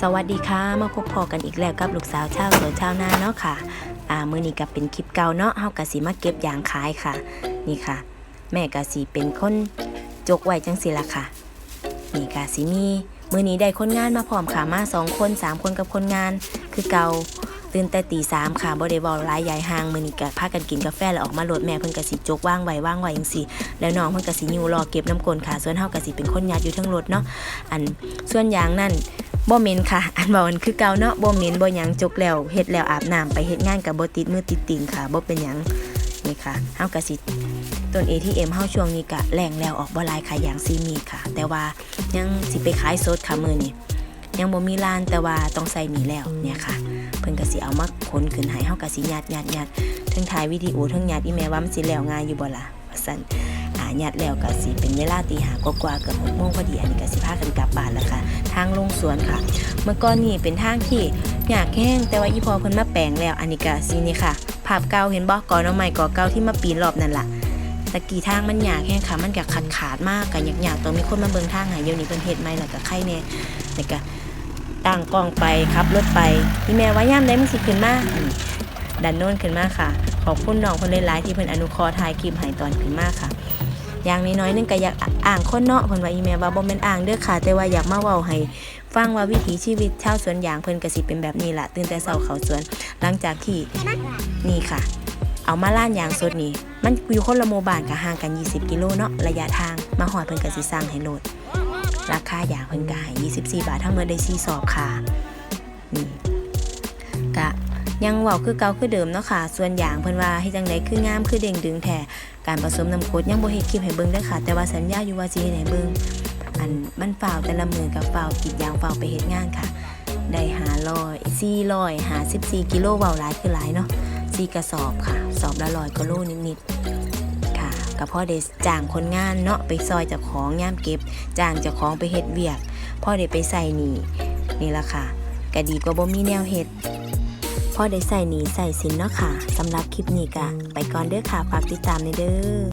สวัสดีค่ะ มาพบพอกันอีกแล้วกับลูกสาวชาวสวนชาวนาเนาะค่ะ อ่ามือนี้ก็เป็นคลิปเก่าเนาะเฮากะสิมาเก็บยางขายค่ะ นี่ค่ะ แม่กะสิเป็นคนจกไว้จังสิละค่ะ นี่กะสิมีมือนี้ได้คนงานมาพร้อมค่ะมาสองคนสามคนกับคนงาน คือเก่า ตื่นแต่ตีสามค่ะบ่ได้เว้าหลายยายหางมือนี้ก็พากันกินกาแฟแล้วออกมาโหลดแม่เพิ่นก็สิจกว่างไว้ว่างไว้จังซี่แล้วน้องเพิ่นก็สิยูรอเก็บน้ำกลนค่ะ ส่วนเฮาก็สิเป็นคนยัดอยู่ทั้งรถเนาะอันส่วนยางนั่นบ่เมนค่ะ อันบอกมันคือเก่าเนาะบ่เมนบ่หยังจกแล้วเฮ็ดแล้วอาบน้ำไปเฮ็ดงานกับบ่ติดมือติดติงค่ะบ่เป็นหยังนี่ค่ะเฮาก็สิต้น ATM เฮาช่วงนี้ก็แรงแล้วออกบ่หลายค่ะอย่างซีมีค่ะ แต่ว่ายังสิไปขายสดค่ะมื้อนี้ ยังบ่มีร้านแต่ว่าต้องใส่หนีแล้วเนี่ยค่ะ เพิ่นก็สิเอามาขนขึ้นให้เฮาก็สิยัดยัดยัดทั้งถ่ายวิดีโอทั้งยัดอีแม่ว่ามันสิแล้วง่ายอยู่บ่ล่ะว่าซั่นอ่ายัดแล้วก็สิเป็นเวลาตีห้ากว่าๆเกือบ6โมงพอดีอันนี้ก็สิพากันกลับบ้านแล้วค่ะ ทางลงสวนค่ะ เมื่อก่อนนี่เป็นทางที่อยากแห้งแต่ว่าอีพอเพิ่นมาแปลงแล้วอันนี้ก็ซีนี่ค่ะ ภาพเก่าเห็นบ่ก่อนเอาใหม่ก่อเก่าที่มาปีนรอบนั่นล่ะ ตะกี้ทางมันยากแห้งค่ะมันก็ขาดขาดมากก็ยากๆต้องมีคนมาเบิ่งทางให้เดี๋ยวนี้เพิ่นเฮ็ดใหม่แล้วก็ใครแน่แล้วก็ตั้งกล้องไปขับรถไปพี่แม่ว่าย่ามใดมึงสิขึ้นมาดันโน่นขึ้นมาค่ะ ขอบคุณน้องเพิ่นหลายๆที่เพิ่นอนุเคราะห์ถ่ายคลิปให้ตอนขึ้นมาค่ะอย่างน้อยๆนึงก็อยากอ่างคนเนาะเพิ่นว่าอีแม่ว่าบ่แม่นอ่างเด้อค่ะ แต่ว่าอยากมาเว้าให้ฟังว่าวิถีชีวิตชาวสวนยางเพิ่นก็สิเป็นแบบนี้ล่ะตื่นแต่เช้าเข้าสวน หลังจากที่นี่ค่ะ เอามาล้านยางสดนี่มันอยู่คนละหมู่บ้านก็ห่างกัน 20 กิโลเนาะระยะทางมาหอดเพิ่นก็สิสร้างให้โหลด ราคายางเพิ่นก็ให้24 บาททั้งหมดได้4สอบค่ะนี่กะยังเว้าคือเก่าคือเดิมเนาะค่ะ ส่วนยางเพิ่นว่าเฮ็ดจังไดคืองามคือเด้งดึงแท้การผสมน้ำกรดยังบ่เฮ็ดคลิปให้เบิ่งเด้อค่ะ แต่ว่าสัญญาอยู่ว่าสิเฮ็ดให้เบิ่งอันมันฝ่าวแต่ละมือกับฝ่าวกิดยางฝ่าวไปเฮ็ดงานค่ะ ได้หาลอยสี่ลอยหาสิบสี่กิโลเบาหลายคือหลายเนาะ ซี่กระสอบค่ะ สอบละลอยกิโลนิดๆค่ะกับพ่อเดจ้างคนงานเนาะไปซอยจากของย่ามเก็บจ้างจากของไปเฮ็ดเวียก พ่อเดไปใส่หนีนี่ละค่ะกะดีกว่าบ่มีแนวเฮ็ดพ่อได้ใส่หนีใส่สินเนาะค่ะสำหรับคลิปนี้กะไปก่อนเด้อค่ะฝากติดตามในเด้อ